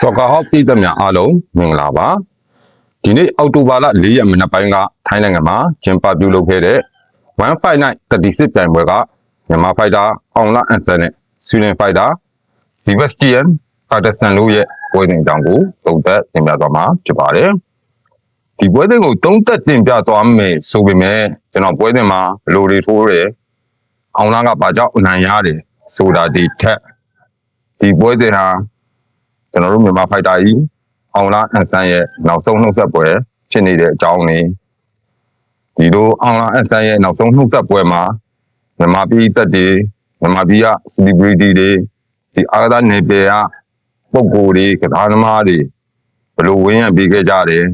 စော်ကာဟောက်ပြည်သက်များအားလုံးမင်္ဂလာပါဒီနေ့အောက်တိုဘာလ၄ရက်မနက်ပိုင်းကထိုင်းနိုင်ငံမှာကျင်းပပြုလုပ်ခဲ့တဲ့1 Fight Night 36ပြိုင်ပွဲကမြန်မာဖိုက်တာအောင်လာအန်ဆန်နဲ့ဆွီဒင်ဖိုက်တာဇီဗက်စတီယန်ပါတစတန်တို့ရဲ့ပွဲစဉ်အကြောင်းကိုသုံးသပ်တင်ပြသွားမှာဖြစ်ပါတယ်ဒီပွဲစဉ်ကိုသုံးသပ်တင်ပြသွားမယ်ဆိုပေမဲ့ကျွန်တော်ပွဲစဉ်မှာဘယ်လိုတွေထိုးတယ်အောင်လာကဘာကြောင့်အနိုင်ရတယ်ဆိုတာဒီထက်ဒီပွဲစဉ်ဟာ ကျွန်တော်တို့မြန်မာဖိုက်တာကြီးအောင်လာအန်ဆန်ရဲ့နောက်ဆုံးနှုတ်ဆက်ပွဲဖြစ်နေတဲ့အကြောင်းလေးဒီလိုအောင်လာအန်ဆန်ရဲ့နောက်ဆုံးနှုတ်ဆက်ပွဲမှာမြန်မာပြည်သက်တွေမြန်မာပြည်က celebrity တွေဒီအာသာနေပေကပုံကိုယ်တွေကစားသမားတွေဘယ်လိုဝင်းရံပေးခဲ့ကြတယ်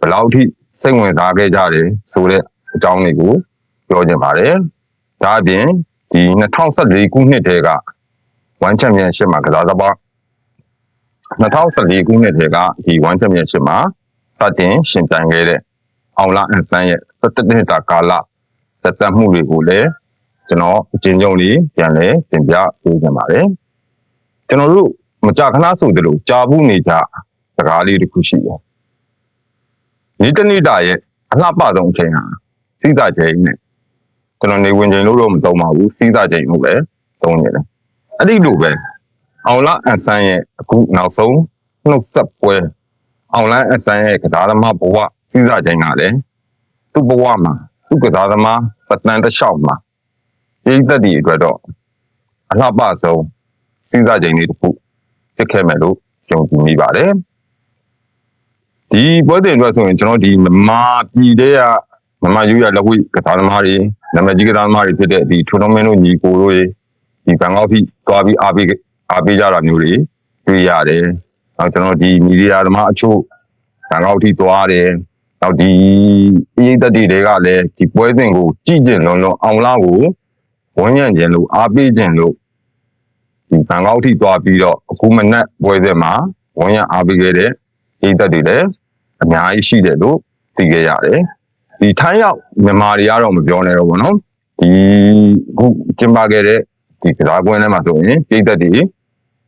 ဘယ်လောက်ထိစိတ်ဝင်စားခဲ့ကြတယ်ဆိုတဲ့အကြောင်းလေးကိုပြောချင်ပါတယ်ဒါအပြင်ဒီ2014ခုနှစ်တည်းက One Championship မှာကစားသမား 2014ခုနှစ်တည်းကဒီ One Championship မှာပတ်တင်ရှင်ပြိုင်ခဲ့တဲ့အောင်လာအန်ဆန်ရဲ့တသက်နှစ်တာကာလသက်သက်မှုတွေကိုလည်းကျွန်တော်အကျဉ်းချုပ်လေးပြန်လဲတင်ပြပေးကြပါတယ်ကျွန်တော်တို့မကြာခဏဆိုသလိုကြာဘူးနေကြစကားလေးတစ်ခုရှိတယ်ဒီတနေ့တာရဲ့အလှပဆုံးအချိန်ဟာစီးစာချိန်နဲ့ကျွန်တော်နေဝင်ချိန်လို့တော့မသုံးပါဘူးစီးစာချိန်လို့ပဲသုံးနေတယ်အဲ့ဒီလိုပဲ အောင်လာအန်ဆန်ရဲ့အခုနောက်ဆုံးနှုတ်ဆက်ပွဲအောင်လာအန်ဆန်ရဲ့ကစားသမားဘဝစီးစားချိန်ကလည်းသူ့ဘဝမှာသူ့ကစားသမားပတန်တစ်လျှောက်မှာပြည်သက်ဒီအတွက်တော့အလှပဆုံးစီးစားချိန်လေးတစ်ခုဖြစ်ခဲ့မယ်လို့ယုံကြည်မိပါတယ်ဒီပွဲစဉ်အတွက်ဆိုရင်ကျွန်တော်ဒီမမာပြည်တဲ့ကမမယူရလက်ဝိကစားသမားတွေနာမည်ကြီးကစားသမားတွေဖြစ်တဲ့ဒီထူတော်မင်းတို့ညီကိုတို့တွေဒီဘန်ကောက်ထိသွားပြီးအားပေး အားပေးကြတာမျိုးတွေတွေ့ရတယ်။နောက်ကျွန်တော်ဒီမီဒီယာသမားအချို့ဘန်ကောက်ထိသွားတယ်။နောက်ဒီအရေးသက်တွေတွေကလည်းဒီပွဲစဉ်ကိုကြည့်ကျင်လုံးလုံးအောင်လာကိုဝန်ရံခြင်းလို့အားပေးခြင်းလို့ဒီဘန်ကောက်ထိသွားပြီးတော့အခုမနက်ပွဲစဉ်မှာဝန်ရံအားပေးခဲ့တဲ့အရေးသက်တွေလည်းအများကြီးရှိတယ်လို့သိခဲ့ရတယ်။ဒီထိုင်းရောက်မြန်မာတွေကတော့မပြောနဲ့တော့ဘောနော်။ဒီအခုကျင်းပခဲ့တဲ့ ဒီကစားကွင်းထဲမှာဆိုရင်ပြည်သက်တွေ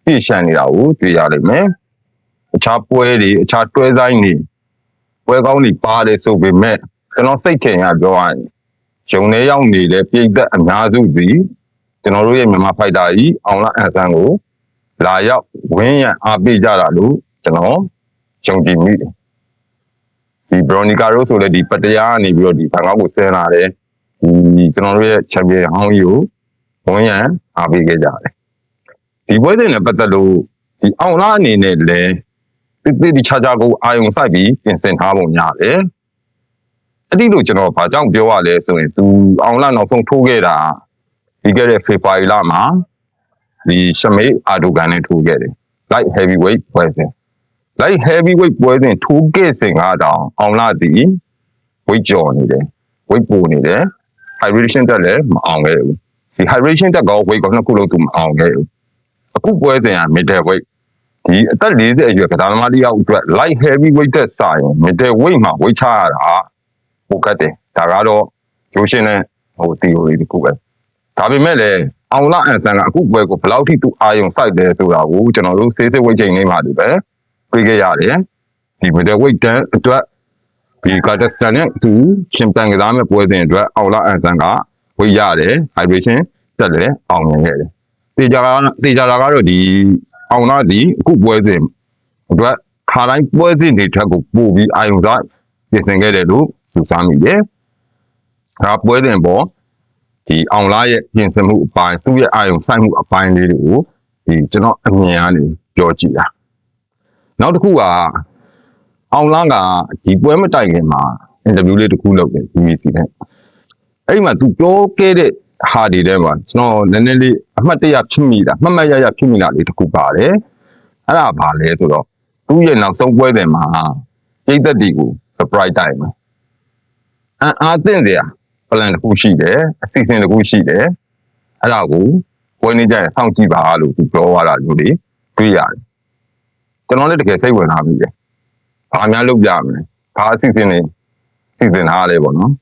ပြည့်ရှံနေတာကိုတွေ့ရလိမ့်မယ်။အခြားပွဲတွေအခြားတွဲဆိုင်တွေပွဲကောင်းတွေပါတယ်ဆိုပေမဲ့ကျွန်တော်စိတ်ထင်ရပြောရရင်ဂျုံထဲရောက်နေတဲ့ပြည်သက်အများစုသည်ကျွန်တော်တို့ရဲ့မြန်မာဖိုက်တာကြီးအောင်လာအန်ဆန်ကိုလာရောက်ဝင်းရံအားပေးကြတာလို့ကျွန်တော်ယုံကြည်မိတယ်။ဒီဘရိုနီကာရိုဆိုလည်းဒီပတရာကနေပြီးတော့ဒီဘန်ကောက်ကိုဆင်းလာတယ်။ဒီကျွန်တော်တို့ရဲ့ချန်ပီယံဟောင်းကြီးကို ဝန်ရံအားပေးခဲ့ကြတယ်ဒီပွဲစဉ်နဲ့ပတ်သက်လို့ဒီအောင်လားအနေနဲ့လည်းတိတိတိချာချာကိုအာယုံစိုက်ပြီးပြင်ဆင်ထားပုံရတယ်အဲ့ဒီလိုကျွန်တော်ဘာကြောင့်ပြောရလဲဆိုရင်သူအောင်လားနောက်ဆုံးထိုးခဲ့တာပြီးခဲ့တဲ့ဖေဖော်ဝါရီလမှာဒီရှမေးအာဒိုကန်နဲ့ထိုးခဲ့တယ် light heavyweight ပွဲစဉ် light heavyweight ပွဲစဉ်ထိုးခဲ့စဉ်ကတော့အောင်လားဒီ weight ကျော်နေတယ် weight ပိုနေတယ် hydration တက်လည်းမအောင်ခဲ့ဘူး ဒီ hydration တက်ကော weight ကောနှစ်ခုလုံးသူမအောင်ခဲ့ဘူးအခုပွဲစဉ်က middle weight ဒီအသက်40အရွယ်ကစားသမားတစ်ယောက်အတွက် light heavy weight တက်စာရင် middle weight မှာ weight ချရတာပိုကတ်တယ်ဒါကတော့ကျိုးရှင်းတဲ့ဟို theory တစ်ခုပဲဒါပေမဲ့လည်းအောင်လာအန်ဆန်ကအခုပွဲကိုဘယ်လောက်ထိသူအာယုံစိုက်တယ်ဆိုတာကိုကျွန်တော်တို့စေးစေး weight ချိန်လေးမှာဒီပဲတွေ့ခဲ့ရတယ်ဒီ middle weight တန်းအတွက်ဒီကာဒစတန်နဲ့သူရှင်ပန်ကစားမဲ့ပွဲစဉ်အတွက်အောင်လာအန်ဆန်က ဝေးရတယ် vibration တက်တယ်အောင်မြင်ခဲ့တယ်တေချာကတေချာတာကတော့ဒီအောင်လာဒီအခုပွဲစဉ်အတွက်ခါတိုင်းပွဲစဉ်တွေထက်ကိုပို့ပြီးအာယုံစားပြင်ဆင်ခဲ့တယ်လို့ယူဆမိတယ်ဒါပွဲစဉ်ပေါ်ဒီအောင်လာရဲ့ပြင်ဆင်မှုအပိုင်းသူ့ရဲ့အာယုံစိုက်မှုအပိုင်းလေးတွေကိုဒီကျွန်တော်အမြင်ကနေပြောကြည့်တာနောက်တစ်ခုကအောင်လာကဒီပွဲမတိုင်ခင်မှာအင်တာဗျူးလေးတစ်ခုလုပ်တယ် BBC နဲ့ အဲ့ဒီမှာသူပြောခဲ့တဲ့ဟာတွေထဲမှာကျွန်တော်နည်းနည်းလေးအမှတ်တရဖြစ်မိတာမှတ်မှတ်ရရဖြစ်မိတာလေးတစ်ခုပါတယ်အဲ့ဒါဘာလဲဆိုတော့သူ့ရဲ့နောက်ဆုံးပွဲစဉ်မှာပြည်သက်တွေကို surprise တိုင်းမှာအအားသင့်စရာ plan တစ်ခုရှိတယ်အစီအစဉ်တစ်ခုရှိတယ်အဲ့ဒါကိုပွဲနေကြရင်စောင့်ကြည့်ပါလို့သူပြောသွားတာမျိုးတွေတွေ့ရတယ်ကျွန်တော်လည်းတကယ်စိတ်ဝင်စားမိတယ်ဘာများလုပ်ပြမလဲဘာအစီအစဉ်တွေစီစဉ်ထားလဲပေါ့နော်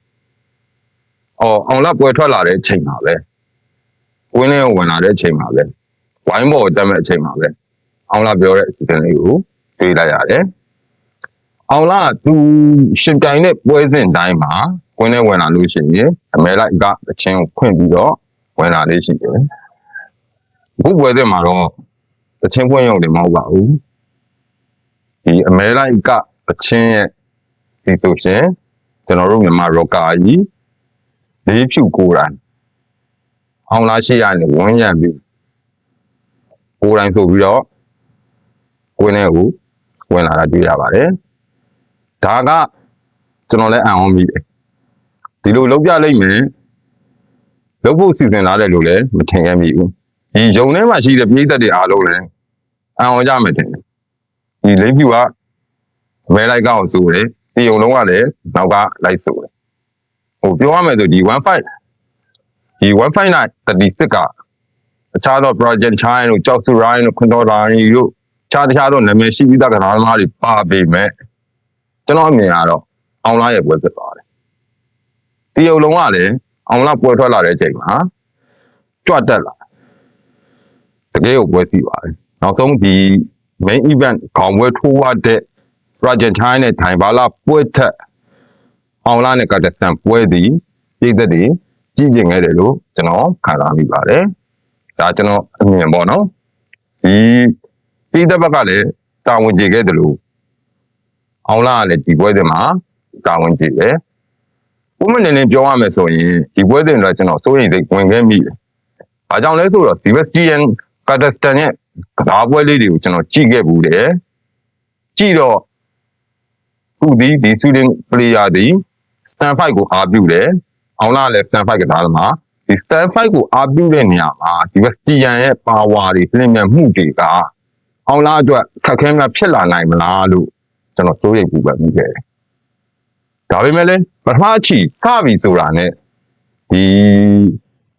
အော်အောင်လပွဲထွက်လာတဲ့ချိန်မှာပဲဝင်းလေးဝင်လာတဲ့ချိန်မှာပဲဝိုင်းဘော်တက်မဲ့အချိန်မှာပဲအောင်လာပြောတဲ့အစီအစဉ်လေးကိုတွေ့လိုက်ရတယ်အောင်လာကသူရှင်ပြိုင်တဲ့ပွဲစဉ်တိုင်းမှာဝင်နေဝင်လာလို့ရှိရင်အမဲလိုက်ကအချင်းကိုဖွင့်ပြီးတော့ဝင်လာလေးရှိတယ်အခုပွဲစဉ်မှာတော့အချင်းဖွင့်ရုံတွေမဟုတ်ပါဘူးဒီအမဲလိုက်ကအချင်းရဲ့ဒီဆိုရှင်ကျွန်တော်တို့မြန်မာရော့ကာကြီး လေးဖြူကိုယ်တိုင်အောင်လာရှိရနေဝန်းရံပြီးကိုယ်တိုင်ဆိုပြီးတော့ကိုင်းနေကိုဝင်လာတာတွေ့ရပါတယ်ဒါကကျွန်တော်လည်းအံ့ဩမိတယ်ဒီလိုလုပ်ပြလိုက်မယ်လုပ်ဖို့စီစဉ်လာတယ်လို့လည်းမထင်ခဲ့မိဘူးဒီယုံထဲမှာရှိတဲ့ပြည်သက်တွေအားလုံးလည်းအံ့ဩကြမယ်ထင်တယ်ဒီလိမ့်ဖြူကမဲလိုက်ကောက်ဆိုတယ်ဒီယုံလုံးကလည်းနောက်ကလိုက်ဆိုတယ် ဟိုပြောရမယ်ဆိုဒီ15ဒီ159 36ကအခြားသော project chine တို့ကြောက်စုရိုင်းတို့ခွန်တော်လာရီတို့ခြားတခြားသောနာမည်ရှိပြီးသားကဏ္ဍသမားတွေပါပေမဲ့ကျွန်တော်အမြင်ကတော့အောင်လာရဲ့ပွဲဖြစ်သွားတယ်။ဒီအုပ်လုံးကလည်းအောင်လာပွဲထွက်လာတဲ့အချိန်မှာကြွတက်လာတကယ်ကိုပွဲစီပါတယ်။နောက်ဆုံးဒီ main event ခေါင်းပွဲထိုးရတဲ့ project chine နဲ့ထိုင်ပါလာပွဲထက် အောင်လာနဲ့ကတ်စတန်ပွဲသည်ပြည်သက်တွေကြည့်ကျင်ခဲ့တယ်လို့ကျွန်တော်ခံစားမိပါတယ်။ဒါကျွန်တော်အမြင်ပေါ့နော်။ဒီပြည်သက်ဘက်ကလည်းတာဝန်ကျေခဲ့တယ်လို့အောင်လာကလည်းဒီပွဲစဉ်မှာတာဝန်ကျေတယ်။ဥမနေနေပြောရမယ်ဆိုရင်ဒီပွဲစဉ်တော့ကျွန်တော်စိုးရိမ်စိတ်ဝင်ခဲ့မိတယ်။ဘာကြောင့်လဲဆိုတော့ Sebastian Kazakhstan ရဲ့ကစားပွဲလေးတွေကိုကျွန်တော်ကြည့်ခဲ့ဘူးတယ်။ကြည့်တော့သူဒီဒီ Sweden player ဒီ stand fight ကိုအားပြုတယ်။အောင်လာလည်း stand fight ကစားသမားဒီ stand fight ကိုအားပြုတဲ့နေရာမှာဒီ Sebastian ရဲ့ power တွေပြင်မြမှုတွေကအောင်လာအတွက်ခက်ခဲများဖြစ်လာနိုင်မလားလို့ကျွန်တော်စိုးရိမ်ပူပန်မိခဲ့တယ်။ဒါပေမဲ့လည်းပထမအချီစပြီဆိုတာနဲ့ဒီ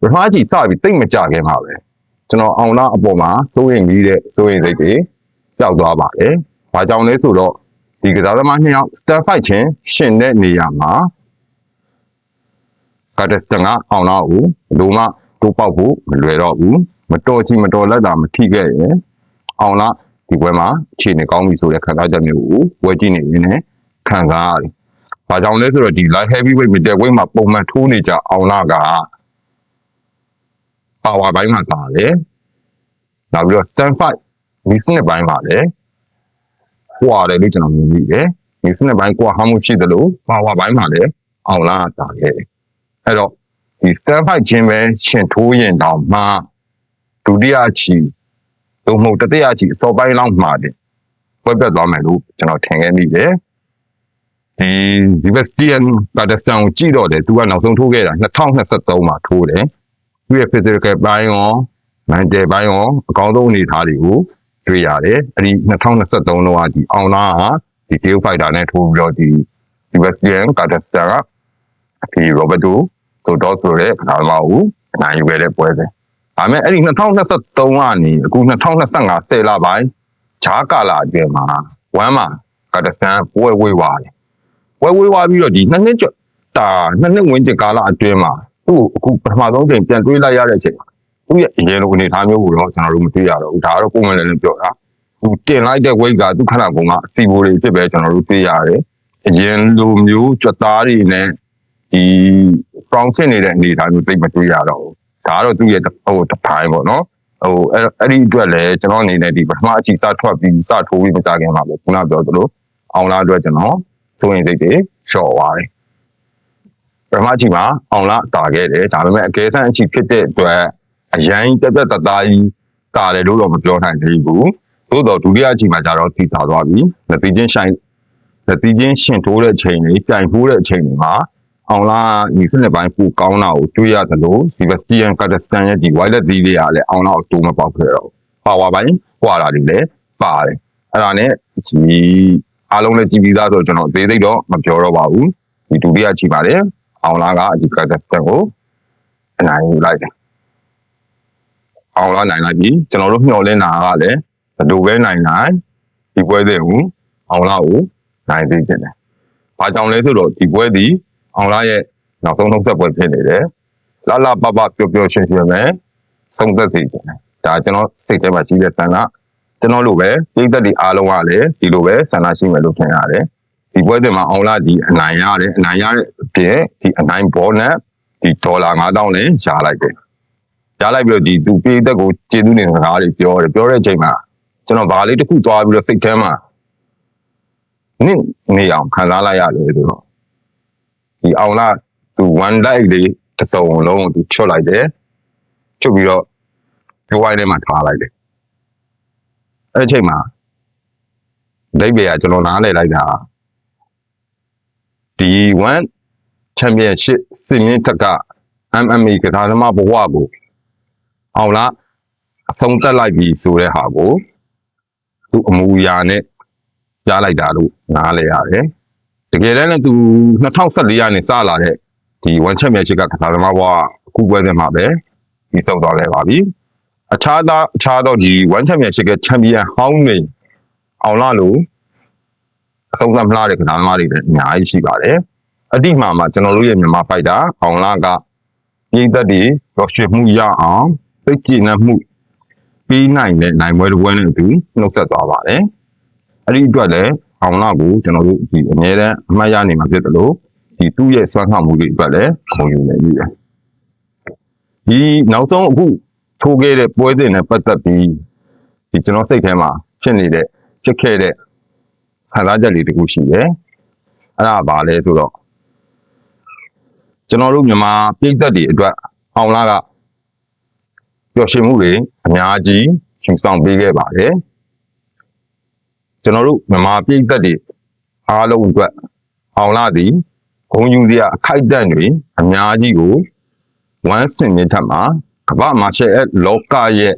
ပထမအချီစပြီတိတ်မကြခင်ပါပဲကျွန်တော်အောင်လာအပေါ်မှာစိုးရိမ်ပြီးတဲ့စိုးရိမ်စိတ်တွေပျောက်သွားပါတယ်။ဘာကြောင့်လဲဆိုတော့ ဒီကစားသမားနှစ်ယောက် stand fight ချင်းရှင်တဲ့နေရာမှာကတ်စတန်ကအောင်လာကိုဘယ်လိုမှတိုးပေါက်ဖို့မလွယ်တော့ဘူးမတော်ချီမတော်လက်တာမထိခဲ့ရင်အောင်လာဒီပွဲမှာအခြေအနေကောင်းပြီဆိုတဲ့ခံစားချက်မျိုးကိုဝယ်ကြည့်နေရင်းနဲ့ခံစားရတယ်။ဘာကြောင့်လဲဆိုတော့ဒီ light heavyweight middleweight မှာပုံမှန်ထိုးနေကြအောင်လာကပါဝါပိုင်းမှာတာတယ်။နောက်ပြီးတော့ stand fight ဒီစနစ်ပိုင်းမှာလည်း ကွာတယ်လို့ကျွန်တော်မြင်မိတယ်။ဒီစနစ်ပိုင်းကွာဟမှုရှိတယ်လို့ပါဝါပိုင်းမှာလည်းအောင်လာတာခဲ့တယ်။အဲ့တော့ဒီ stand fight ချင်းပဲရှင်ထိုးရင်တောင်မှဒုတိယချီလို့မဟုတ်တတိယချီအစောပိုင်းလောက်မှာတယ်ပွဲပြတ်သွားမယ်လို့ကျွန်တော်ထင်ခဲ့မိတယ်ဒီဒီဗက်စတီယန်ပါဒစတန်ကိုကြည့်တော့တယ်သူကနောက်ဆုံးထိုးခဲ့တာ2023မှာထိုးတယ်သူရဲ့ physical ဘိုင်းရော mental ဘိုင်းရောအကောင်းဆုံးအနေအထားတွေကို တွေ့ရတယ်အဲ့ဒီ2023လောကဒီအောင်လာကဒီ Gale Fighter နဲ့ထိုးပြီးတော့ဒီဒီဗက်စတီယန်ကာဒစတာကဒီ Roberto ဆိုတော့ဆိုတဲ့ခဏမှကိုအနိုင်ယူခဲ့တဲ့ပွဲပဲဒါပေမဲ့အဲ့ဒီ2023ကနေအခု2025ဆယ်လပိုင်းဂျားကာလာအတွင်းမှာဝမ်းမှာကတ်စတန်ပွဲဝေးသွားတယ်ပွဲဝေးသွားပြီးတော့ဒီနှစ်နှစ်ကျော်တာနှစ်နှစ်ဝန်းကျင်ကာလအတွင်းမှာသူ့ကိုအခုပထမဆုံးချိန်ပြန်တွေးလိုက်ရတဲ့အချိန်မှာ သူ့ရဲ့အရင်လိုအနေအထားမျိုးကိုတော့ကျွန်တော်တို့မတွေ့ရတော့ဘူးဒါကတော့ပုံမှန်လည်းပြောတာသူတင်လိုက်တဲ့ weight ကသူ့ခန္ဓာကိုယ်ကအစီဘိုတွေဖြစ်ပဲကျွန်တော်တို့တွေ့ရတယ်အရင်လိုမျိုးကြွက်သားတွေနဲ့ဒီ from ဖြစ်နေတဲ့အနေအထားမျိုးသိမတွေ့ရတော့ဘူးဒါကတော့သူ့ရဲ့ဟိုတစ်ပိုင်းပေါ့နော်ဟိုအဲ့အဲ့ဒီအတွက်လည်းကျွန်တော်အနေနဲ့ဒီပထမအချီစထွက်ပြီးစထိုးပြီးမကြခင်ပါပဲခုနပြောသလိုအောင်လာအတွက်ကျွန်တော်စိုးရင်စိတ်တွေလျှော့သွားတယ်ပထမအချီမှာအောင်လာတာခဲ့တယ်ဒါပေမဲ့အကဲဆန်းအချီဖြစ်တဲ့အတွက် အရင်တက်တက်တသားကြီးတာတယ်လို့တော့မပြောနိုင်သေးဘူးသို့တော့ဒုတိယအချီမှာကျတော့တည်တာသွားပြီလက်သီးချင်းဆိုင်လက်သီးချင်းရှင်ထိုးတဲ့အချိန်တွေပြိုင်ထိုးတဲ့အချိန်တွေမှာအောင်လာဒီစနစ်ပိုင်းပူကောင်းတာကိုတွေ့ရတယ်လို့စီဗက်စတီယန်ကတ်စတန်ရဲ့ဒီ wireless သီးလေးကလည်းအောင်လာကိုတိုးမပေါက်ခဲ့တော့ပါဝါပိုင်းကွာလာတယ်လေပါတယ်အဲ့ဒါနဲ့ဒီအားလုံးလည်းကြည်ပြီးသားဆိုတော့ကျွန်တော်သေးသေးတော့မပြောတော့ပါဘူးဒီဒုတိယချီပါတယ်အောင်လာကဒီကတ်စတန်ကိုအနိုင်ယူလိုက်တယ် အောင်လာနိုင်လိုက်ပြီကျွန်တော်တို့မျှော်လင့်တာကလည်းဘယ်လိုပဲနိုင်နိုင်ဒီပွဲစဉ်ကိုအောင်လာကိုနိုင်သေးခြင်းတယ်ဘာကြောင့်လဲဆိုတော့ဒီပွဲဒီအောင်လာရဲ့နောက်ဆုံးနှုတ်ဆက်ပွဲဖြစ်နေတယ်လာလာပပပျော်ပျော်ရွှင်ရွှင်ပဲဆုံးသက်စေခြင်းတယ်ဒါကျွန်တော်စိတ်ထဲမှာရှိတဲ့တန်ခါတကျွန်တော်လိုပဲပြည်သက်တွေအားလုံးကလည်းဒီလိုပဲဆန္ဒရှိမယ်လို့ထင်ရတယ်ဒီပွဲတင်မှာအောင်လာဒီအနိုင်ရတယ်အနိုင်ရတဲ့အပြင်ဒီအနိုင်ဘောနဲ့ဒီဒေါ်လာ9000နဲ့ရှားလိုက်တယ် ရှားလိုက်ပြီးတော့ဒီသူပြည်သက်ကိုကျေးဇူးတင်စကားတွေပြောတယ်ပြောတဲ့အချိန်မှာကျွန်တော်ဗာလေးတစ်ခုသွားပြီးတော့စိတ်ထဲမှာနင့်နေအောင်ခံစားလိုက်ရတယ်ဆိုတော့ဒီအောင်လာသူ one light လေးတစ်စုံလုံးကိုသူချွတ်လိုက်တယ်ချွတ်ပြီးတော့ဒီဝိုင်းထဲမှာထားလိုက်တယ်အဲ့ဒီအချိန်မှာဒိတ်ဘေကကျွန်တော်နားလည်လိုက်တာဒီ1 championship စင်မြင့်ထက်က MMA ကစားသမားဘဝကို အောင်လားအဆုံးသက်လိုက်ပြီဆိုတဲ့ဟာကိုသူအမူအရာနဲ့ပြလိုက်တာလို့နားလည်ရတယ်တကယ်တမ်းလည်းသူ2014ရာနဲ့စလာတဲ့ဒီ1 championship ကကစားသမားဘဝအခုပွဲစဉ်မှာပဲပြီးဆုံးသွားခဲ့ပါပြီအခြားသောအခြားသောဒီ1 championship ကချန်ပီယံဟောင်းနေအောင်လားလို့အဆုံးသတ်မလားတဲ့ကစားသမားတွေလည်းအများကြီးရှိပါတယ်အတိမှာမှာကျွန်တော်တို့ရဲ့မြန်မာဖိုက်တာအောင်လားကပြည်သက်တွေရောရွှေမှုရအောင် သိကျင်နှမှုပြီးနိုင်တဲ့နိုင်ပွဲတစ်ပွဲနဲ့အတူနှုတ်ဆက်သွားပါတယ်အဲ့ဒီအတွက်လည်းအောင်လားကိုကျွန်တော်တို့ဒီအများတန်းအမှတ်ရနေမှာဖြစ်တယ်လို့ဒီသူ့ရဲ့စွမ်းဆောင်မှုတွေအတွက်လည်းခုံယူနေပြီဒီနောက်ဆုံးအခုထိုးခဲ့တဲ့ပွဲစဉ်နဲ့ပတ်သက်ပြီးဒီကျွန်တော်စိတ်ထဲမှာဖြစ်နေတဲ့ချက်ခဲ့တဲ့ခံစားချက်လေးတစ်ခုရှိတယ်အဲ့ဒါဘာလဲဆိုတော့ကျွန်တော်တို့မြန်မာပြည်သက်တွေအတွက်အောင်လာက ပျော်ရွှင်မှုတွေအများကြီးယူဆောင်ပေးခဲ့ပါတယ်ကျွန်တော်တို့မြန်မာပြည်သက်တွေအားလုံးအတွက်အောင်လာသည်ဂုံယူစရာအခိုက်အတန့်တွေအများကြီးကိုဝမ်းစင်မြင့်ထက်မှာကမ္ဘာမှာရှယ်အလောကရဲ့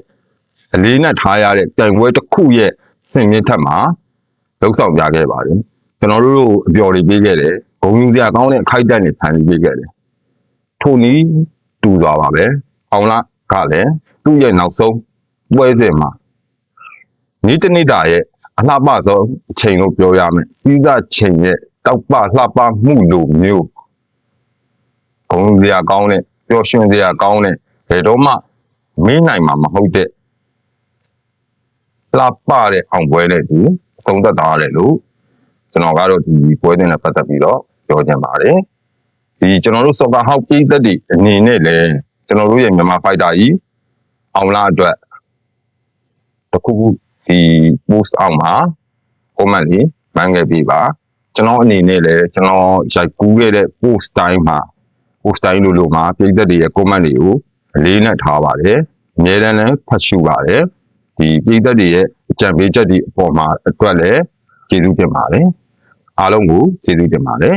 အလေးနဲ့ထားရတဲ့ပြိုင်ပွဲတစ်ခုရဲ့စင်မြင့်ထက်မှာလှုပ်ဆောင်ပြခဲ့ပါတယ်ကျွန်တော်တို့အပျော်တွေပေးခဲ့တယ်ဂုံယူစရာကောင်းတဲ့အခိုက်အတန့်တွေဖန်တီးပေးခဲ့တယ်ထို့နည်းတူသွားပါပဲအောင်လာ ကလည်းသူ့ရဲ့နောက်ဆုံးပွဲစဉ်မှာဤတနေ့တာရဲ့အလှပဆုံးအချိန်လို့ပြောရမယ်စီးသားချိန်ရဲ့တောက်ပလှပမှုလိုမျိုးဂုံစရာကောင်းတဲ့ပျော်ရွှင်စရာကောင်းတဲ့ဘယ်တော့မှမင်းနိုင်မှာမဟုတ်တဲ့လှပတဲ့အောင်ပွဲနဲ့ဒီသုံးသက်သားရတယ်လို့ကျွန်တော်ကတော့ဒီပွဲစဉ်နဲ့ပတ်သက်ပြီးတော့ပြောချင်ပါတယ်ဒီကျွန်တော်တို့စော်ကာဟောက်ပြည်သက်တွေအနေနဲ့လည်း ကျွန်တော်တို့ရဲ့မြန်မာဖိုက်တာကြီးအောင်လာအတွက်တခုခုဒီ post အောင်မှာ comment လေးမှန်းခဲ့ပေးပါကျွန်တော်အနေနဲ့လည်းကျွန်တော်ရိုက်ကူးခဲ့တဲ့ post တိုင်းမှာ post တိုင်းလိုလိုမှာပြည်သက်တွေရဲ့ comment တွေကိုအလေးနဲ့ထားပါတယ်အများတန်းလည်းဖတ်ရှုပါတယ်ဒီပြည်သက်တွေရဲ့အကြံပေးချက်တွေအပေါ်မှာအတွက်လည်းကျေးဇူးတင်ပါတယ်အားလုံးကိုကျေးဇူးတင်ပါတယ်